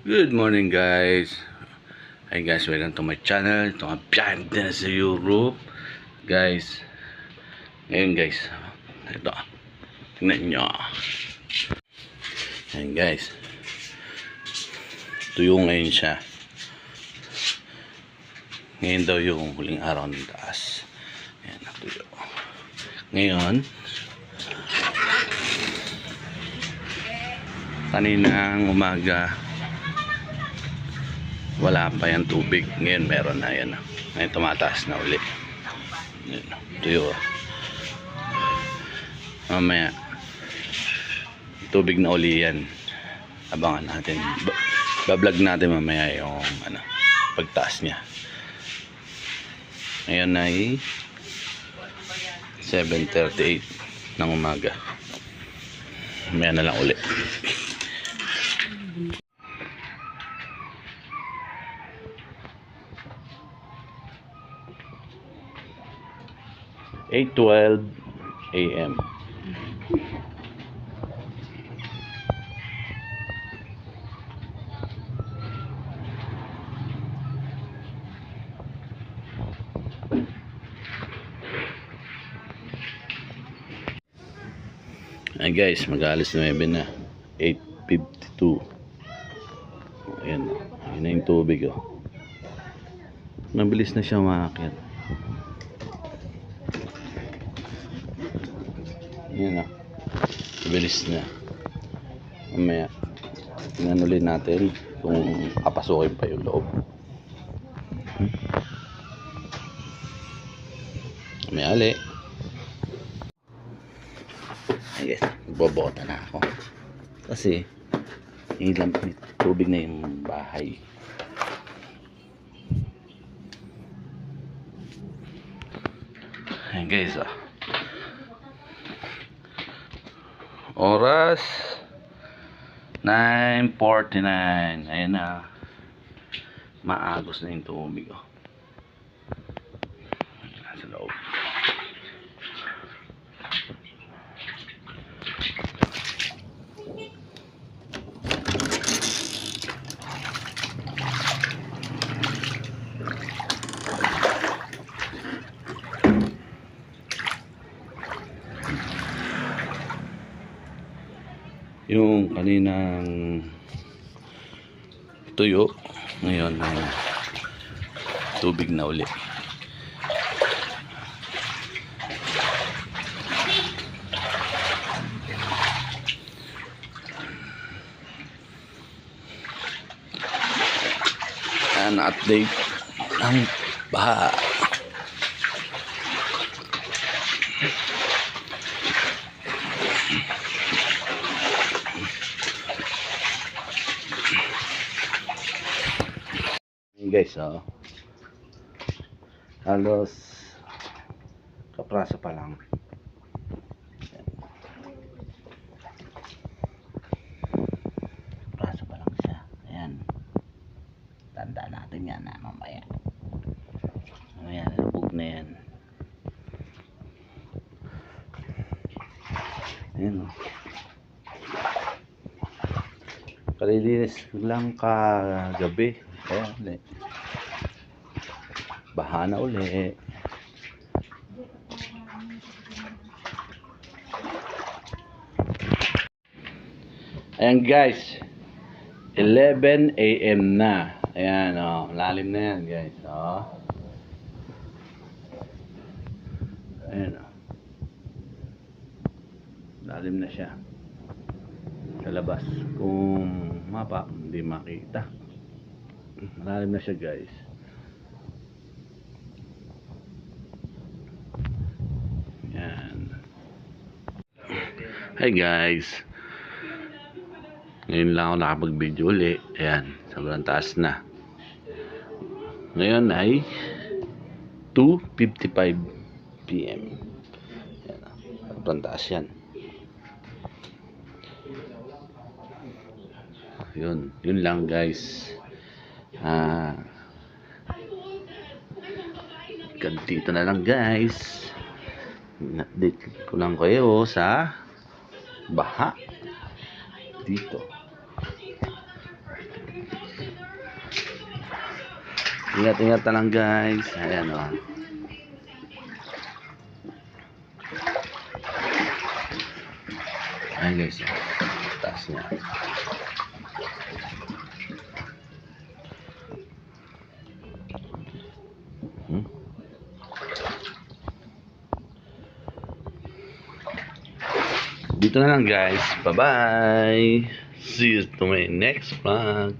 Good morning guys. Hi guys, welcome to my channel. Ito nga biyahe din sa Europe. Guys Ngayon guys. Ito. Tingnan nyo. Ayan guys. Tuyo ngayon siya. Ngayon daw yung huling araw ng taas. Ayan, tuyo Ngayon Kaninang umaga wala pa yung tubig. Ngayon meron na yan. Ngayon tumataas na ulit. Yan, tuyo. Mamaya tubig na uli yan. Abangan natin. Ba bablog natin mamaya yung ano, pagtaas niya. Ngayon ay 7.38 ng umaga. Mamaya na lang ulit. 8.12 a.m. Ayan guys, mag-aalis 9 na. 8.52. Ayan. Ayan na yung tubig oh. Mabilis na siya umaakit. Ayan oh. Mabilis na. Mamaya, tingnan ulit natin kung kapasukin pa yung loob. Hmm. Mamaya ulit. Ay guys, bobota na ako. Kasi, ilang tubig na yung bahay. Ayan guys, ah. Oras? 9.49 Ayan na. Maagos na yung tubig oh. Nasa loob yung kaninang tuyo ngayon ay tubig na uli. Ayan, update ng baha guys oh. Halos kapraso pa lang. Ayan. kapraso pa lang siya. Ayan. Tanda natin yan na mamaya. Mamaya lubog na yan. Ayan oh. Kalilinis lang kagabi kaya ulit baha na uli. Ayan guys. 11 a.m. na. Ayan oh. Lalim na yan guys oh. Ayan oh. Lalim na siya. Sa labas. Kung mapa hindi makita malalim na siya guys. Yan. Hi guys. Ngayon lang ako nakapag video uli. Ayan sobrang taas na. Ngayon ay 2.55 p.m. Yan, sobrang taas yan. Yun yun lang guys ah ganito na lang guys update ko lang kayo sa baha dito Ingat-ingat na lang guys. Ayan o. Ayan guys. oh. Taas niya. Dito na lang guys. Bye-bye. See you to my next vlog.